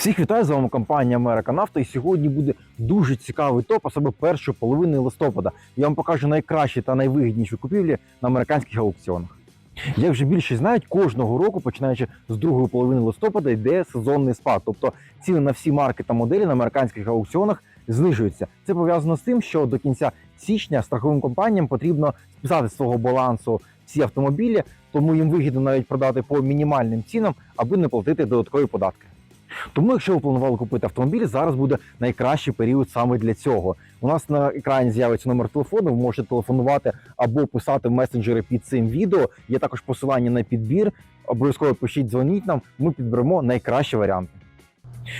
Всіх вітаю з вами компанія Америка Нафта. І сьогодні буде дуже цікавий топ, саме першої половини листопада. Я вам покажу найкращі та найвигідніші купівлі на американських аукціонах. Як вже більше знають, кожного року, починаючи з другої половини листопада, йде сезонний спад. Тобто ціни на всі марки та моделі на американських аукціонах знижуються. Це пов'язано з тим, що до кінця січня страховим компаніям потрібно списати з свого балансу всі автомобілі, тому їм вигідно навіть продати по мінімальним цінам, аби не платити додаткові податки. Тому, якщо ви планували купити автомобіль, зараз буде найкращий період саме для цього. У нас на екрані з'явиться номер телефону. Ви можете телефонувати або писати в месенджери під цим відео. Є також посилання на підбір. Обов'язково пишіть, дзвоніть нам. Ми підберемо найкращі варіанти.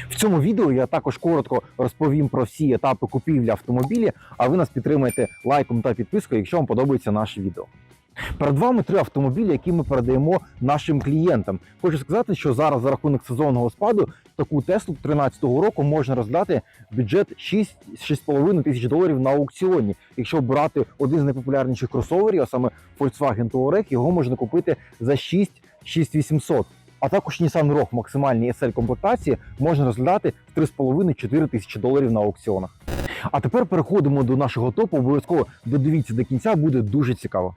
В цьому відео я також коротко розповім про всі етапи купівлі автомобілі, а ви нас підтримаєте лайком та підпискою, якщо вам подобається наше відео. Перед вами три автомобілі, які ми передаємо нашим клієнтам. Хочу сказати, що зараз за рахунок сезонного спаду таку Теслу 2013 року можна розглядати бюджет 6-6,5 тисяч доларів на аукціоні. Якщо брати один з найпопулярніших кросоверів, а саме Volkswagen Touareg, його можна купити за 6 6800. А також Nissan Rogue максимальній SL комплектації можна розглядати в 3,5-4 тисячі доларів на аукціонах. А тепер переходимо до нашого топу. Обов'язково додивіться до кінця, буде дуже цікаво.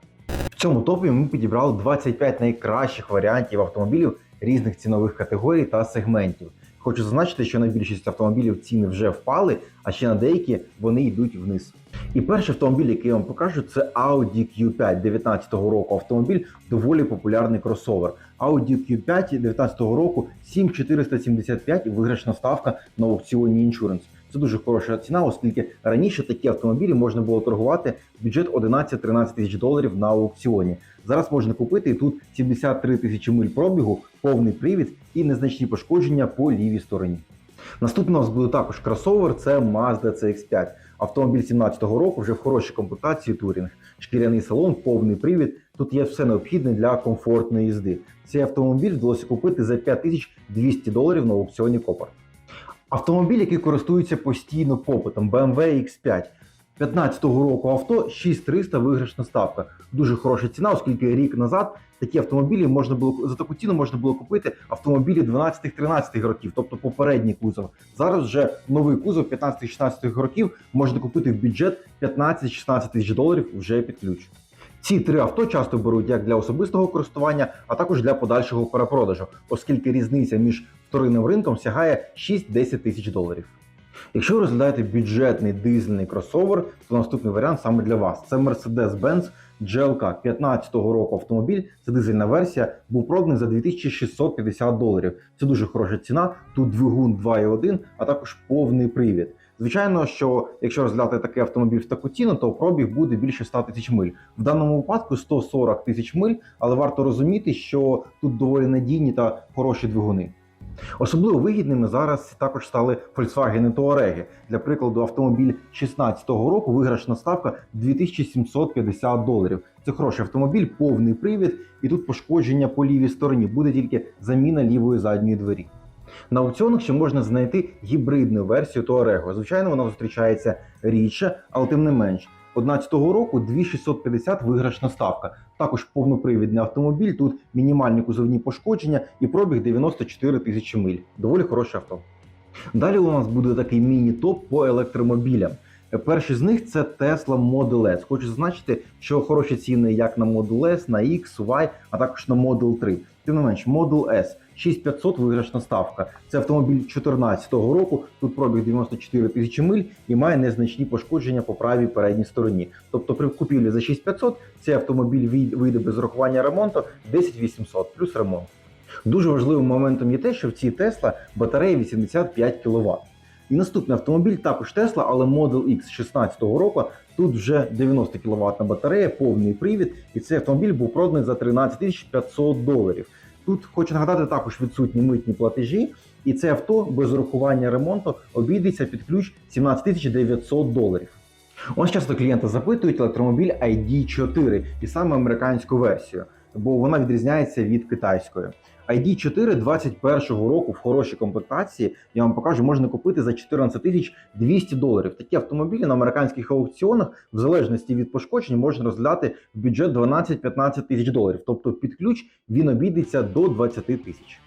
В цьому топі ми підібрали 25 найкращих варіантів автомобілів різних цінових категорій та сегментів. Хочу зазначити, що на більшість автомобілів ціни вже впали, а ще на деякі вони йдуть вниз. І перший автомобіль, який я вам покажу, це Audi Q5 19-го року. Автомобіль доволі популярний кросовер. Audi Q5 19-го року 7475 виграшна ставка на аукціоні Insurance. Це дуже хороша ціна, оскільки раніше такі автомобілі можна було торгувати в бюджет 11-13 тисяч доларів на аукціоні. Зараз можна купити і тут 73 тисячі миль пробігу, повний привід і незначні пошкодження по лівій стороні. Наступний у нас буде також кросовер, це Mazda CX5. Автомобіль 17-го року вже в хорошій комплектації турінг, шкіряний салон, повний привід. Тут є все необхідне для комфортної їзди. Цей автомобіль вдалося купити за 5200 доларів на аукціоні Копар. Автомобіль, який користується постійно попитом, BMW X5. 15-го року авто 6300 виграшна ставка. Дуже хороша ціна, оскільки рік назад такі автомобілі можна було за таку ціну можна було купити автомобілі 12-13 років, тобто попередній кузов. Зараз вже новий кузов 15-16 років можна купити в бюджет 15-16 тисяч доларів вже під ключ. Ці три авто часто беруть як для особистого користування, а також для подальшого перепродажу, оскільки різниця між вторинним ринком сягає 6-10 тисяч доларів. Якщо ви розглядаєте бюджетний дизельний кросовер, то наступний варіант саме для вас. Це Mercedes-Benz GLK 15-го року автомобіль. Це дизельна версія, був проданий за 2650 доларів. Це дуже хороша ціна. Тут двигун 2.1, а також повний привід. Звичайно, що якщо розглядати такий автомобіль в таку ціну, то пробіг буде більше 100 тисяч миль. В даному випадку 140 тисяч миль, але варто розуміти, що тут доволі надійні та хороші двигуни. Особливо вигідними зараз також стали Volkswagen Touareg. Для прикладу, автомобіль 16-го року виграшна ставка 2750 доларів. Це хороший автомобіль, повний привід, і тут пошкодження по лівій стороні буде тільки заміна лівої задньої двері. На аукціонах ще можна знайти гібридну версію Touareg. Звичайно, вона зустрічається рідше, але тим не менш. 11-го року 2650 виграшна ставка. Також повнопривідний автомобіль. Тут мінімальні кузовні пошкодження і пробіг 94 тисячі миль. Доволі хороше авто. Далі у нас буде такий міні-топ по електромобілям. Перший з них це Tesla Model S. Хочу зазначити, що хороші ціни як на Model S, на X, Y, а також на Model 3. Тим не менш, Model S 6500 виграшна ставка. Це автомобіль 2014 року. Тут пробіг 94 тисячі миль і має незначні пошкодження по правій передній стороні. Тобто при купівлі за 6500 цей автомобіль вийде без урахування ремонту 10800 плюс ремонт. Дуже важливим моментом є те, що в цій Tesla батарея 85 кВт. І наступний автомобіль також Tesla, але Model X 16 року. Тут вже 90 кВт батарея, повний привід, і цей автомобіль був проданий за 13 500 доларів. Тут хочу нагадати також відсутні митні платежі, і це авто без урахування ремонту обійдеться під ключ 17 900 доларів. Ось часто клієнти запитують електромобіль ID4 і саме американську версію, бо вона відрізняється від китайської. ID4 21-го року в хорошій комплектації, я вам покажу, можна купити за 14 тисяч 200 доларів. Такі автомобілі на американських аукціонах, в залежності від пошкоджень, можна розглядати в бюджет 12-15 тисяч доларів. Тобто під ключ він обійдеться до 20 тисяч.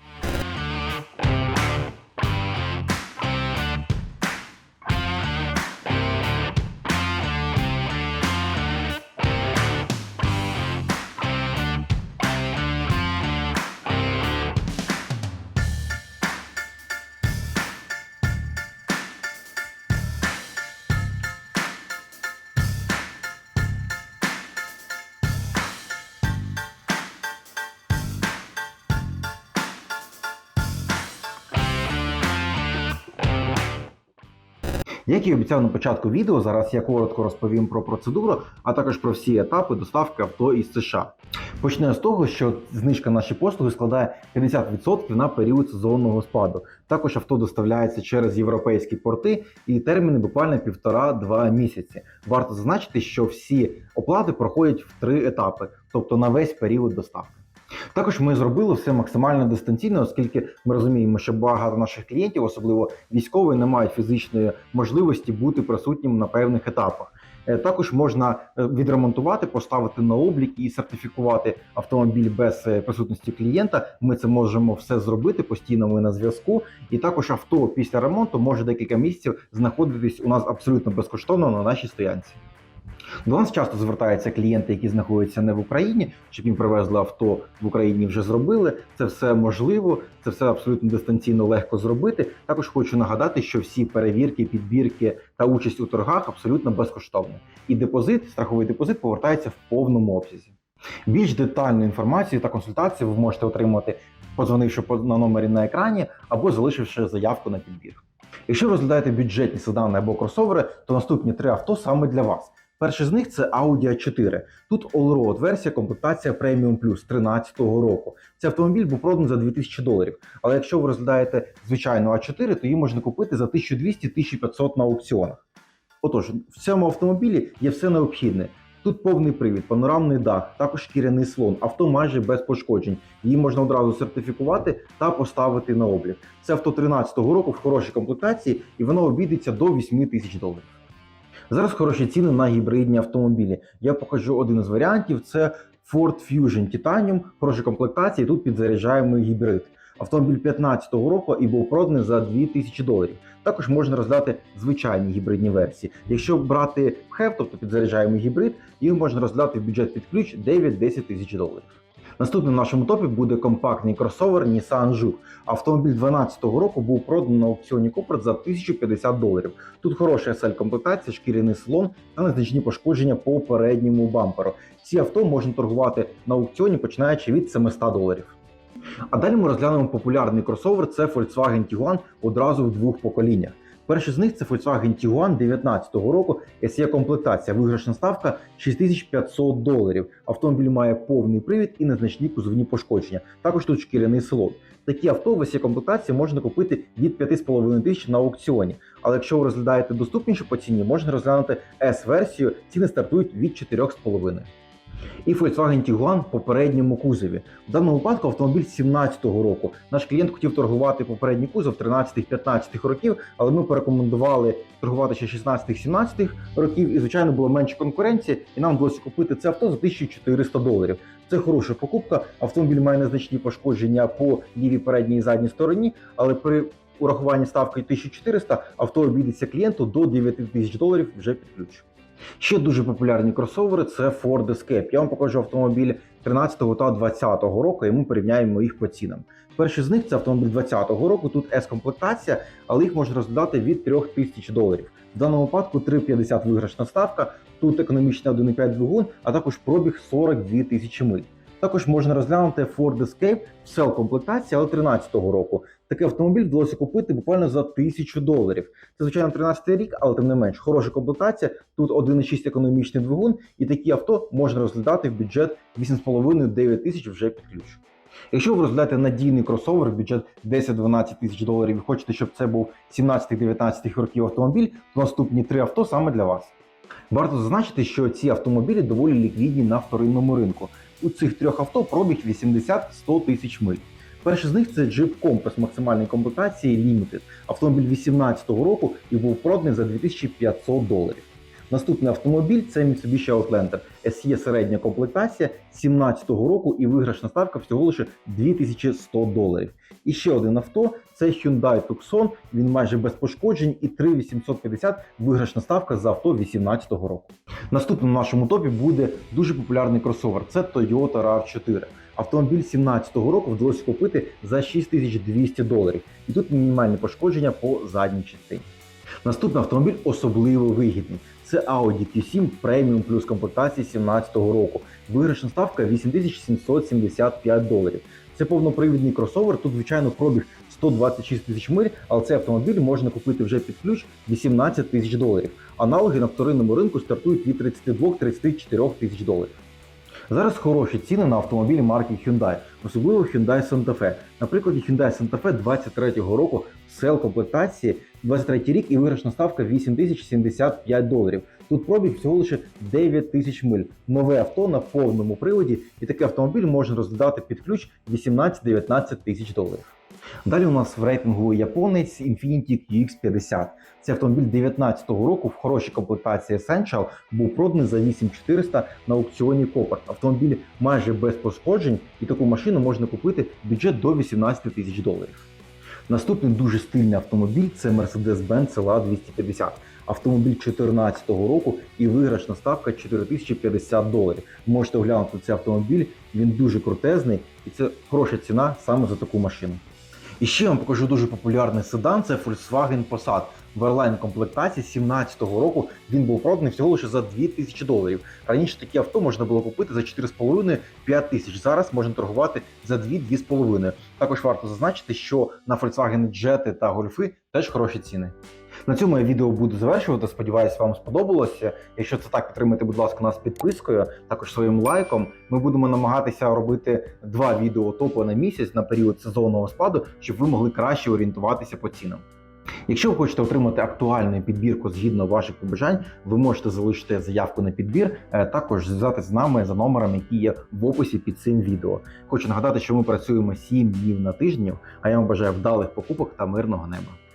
Як і обіцяв на початку відео, зараз я коротко розповім про процедуру, а також про всі етапи доставки авто із США. Почнемо з того, що знижка наші послуги складає 50% на період сезонного спаду. Також авто доставляється через європейські порти і терміни буквально півтора-два місяці. Варто зазначити, що всі оплати проходять в три етапи, тобто на весь період доставки. Також ми зробили все максимально дистанційно, оскільки ми розуміємо, що багато наших клієнтів, особливо військові, не мають фізичної можливості бути присутнім на певних етапах. Е, Також можна е, відремонтувати, поставити на облік і сертифікувати автомобіль без е, присутності клієнта. Ми це можемо все зробити постійно. Ми на зв'язку. І також авто після ремонту може декілька місяців знаходитись у нас абсолютно безкоштовно на нашій стоянці. До нас часто звертаються клієнти, які знаходяться не в Україні, щоб їм привезли авто в Україні. Вже зробили. Це все можливо, це все абсолютно дистанційно легко зробити. Також хочу нагадати, що всі перевірки, підбірки та участь у торгах абсолютно безкоштовні. І депозит, страховий депозит, повертається в повному обсязі. Більш детальну інформацію та консультацію ви можете отримати, подзвонивши по- на номері на екрані або залишивши заявку на підбір. Якщо ви розглядаєте бюджетні седани або кросовери, то наступні три авто саме для вас. Перший з них це Audi A4. Тут Allroad версія комплектація Premium Plus 13-го року. Цей автомобіль був проданий за 2000 доларів. Але якщо ви розглядаєте звичайну А4, то її можна купити за 1200-1500 на аукціонах. Отож, в цьому автомобілі є все необхідне. Тут повний привід, панорамний дах, також шкіряний слон, авто майже без пошкоджень. Її можна одразу сертифікувати та поставити на облік. Це авто 13-го року в хорошій комплектації і воно обійдеться до 8 тисяч доларів. Зараз хороші ціни на гібридні автомобілі. Я покажу один із варіантів: це Ford Fusion Titanium, хороша комплектація. Тут підзаряджаємий гібрид. Автомобіль 15-го року і був проданий за 2000 доларів. Також можна роздати звичайні гібридні версії. Якщо брати ХЕВ, тобто підзаряджаємий гібрид, їх можна роздати в бюджет під ключ 9-10 тисяч доларів. Наступним нашому топі буде компактний кросовер Nissan Juke. Автомобіль 2012 року був проданий на аукціоні Купер за 1050 доларів. Тут хороша SL комплектація, шкіряний салон та незначні пошкодження по передньому бамперу. Ці авто можна торгувати на аукціоні починаючи від 700 доларів. А далі ми розглянемо популярний кросовер це Volkswagen Tiguan одразу в двох поколіннях. Перший з них це Volkswagen Tiguan 2019 року. SE комплектація, виграшна ставка 6500 доларів. Автомобіль має повний привід і незначні кузовні пошкодження. Також тут шкіряний салон. Такі авто в SE комплектації можна купити від 5,5 тисяч на аукціоні. Але якщо ви розглядаєте доступніше по ціні, можна розглянути S-версію. Ціни стартують від 4,5. І Volkswagen Tiguan в попередньому кузові. В даному випадку автомобіль 17-го року. Наш клієнт хотів торгувати попередній кузов 13-15 років, але ми порекомендували торгувати ще 16-17 років, і звичайно було менше конкуренції, і нам вдалося купити це авто за 1400 доларів. Це хороша покупка. Автомобіль має незначні пошкодження по лівій передній і задній стороні, але при урахуванні ставки 1400 авто обійдеться клієнту до 9000 доларів вже під ключ. Ще дуже популярні кросовери це Ford Escape. Я вам покажу автомобілі 13 та 20 року, і ми порівняємо їх по цінам. Перший з них це автомобіль 20 року. Тут S-комплектація, але їх можна розглядати від 3 тисяч доларів. В даному випадку 3,50 виграшна ставка, тут економічний 1,5 двигун, а також пробіг 42 тисячі миль. Також можна розглянути Ford Escape в Cell комплектації, але 13-го року. Такий автомобіль вдалося купити буквально за 1000 доларів. Це звичайно 13 рік, але тим не менш хороша комплектація. Тут 1,6 економічний двигун, і такі авто можна розглядати в бюджет 8,5-9 тисяч вже під ключ. Якщо ви розглядаєте надійний кросовер бюджет 10-12 тисяч доларів і хочете, щоб це був 17-19 років автомобіль, то наступні три авто саме для вас. Варто зазначити, що ці автомобілі доволі ліквідні на вторинному ринку. У цих трьох авто пробіг 80-100 тисяч миль. Перший з них це Jeep Compass максимальної комплектації Limited. Автомобіль 18-го року і був проданий за 2500 доларів. Наступний автомобіль це Mitsubishi Outlander SE середня комплектація 17-го року і виграшна ставка всього лише 2100 доларів. І ще один авто це Hyundai Tucson, він майже без пошкоджень і 3850 виграшна ставка за авто 18-го року. Наступним в нашому топі буде дуже популярний кросовер це Toyota RAV4. Автомобіль 17-го року вдалося купити за 6200 доларів. І тут мінімальні пошкодження по задній частині. Наступний автомобіль особливо вигідний. Це Audi Q7 Premium плюс комплектації 17-го року. Виграшна ставка 8775 доларів. Це повнопривідний кросовер. Тут, звичайно, пробіг 126 тисяч миль, але цей автомобіль можна купити вже під ключ 18 тисяч доларів. Аналоги на вторинному ринку стартують від 32-34 тисяч доларів. Зараз хороші ціни на автомобілі марки Hyundai, особливо Hyundai Santa Fe. На прикладі Hyundai Santa Fe 23-го року сел комплектації 23 рік і виграшна ставка 8075 доларів. Тут пробіг всього лише 9 тисяч миль. Нове авто на повному приводі, і такий автомобіль можна розглядати під ключ 18-19 тисяч доларів. Далі у нас в рейтингу японець Infiniti QX50. Це автомобіль 2019 року в хорошій комплектації Essential був проданий за 8400 на аукціоні Копарт. Автомобіль майже без пошкоджень, і таку машину можна купити бюджет до 18 тисяч доларів. Наступний дуже стильний автомобіль це Mercedes-Benz CLA 250. Автомобіль 2014 року і виграшна ставка 4050 доларів. Можете оглянути цей автомобіль, він дуже крутезний і це хороша ціна саме за таку машину. І ще вам покажу дуже популярний седан. Це Volkswagen Passat. В комплектації 2017 року він був проданий всього лише за 2000 доларів. Раніше такі авто можна було купити за 4,5-5 тисяч. Зараз можна торгувати за 2-2,5. Також варто зазначити, що на Volkswagen Jetta та Golf теж хороші ціни. На цьому я відео буду завершувати. Сподіваюсь, вам сподобалося. Якщо це так, підтримайте, будь ласка, нас підпискою, також своїм лайком. Ми будемо намагатися робити два відео топу на місяць на період сезонного спаду, щоб ви могли краще орієнтуватися по цінам. Якщо ви хочете отримати актуальну підбірку згідно ваших побажань, ви можете залишити заявку на підбір, е, також зв'язати з нами за номером, який є в описі під цим відео. Хочу нагадати, що ми працюємо 7 днів на тиждень, а я вам бажаю вдалих покупок та мирного неба.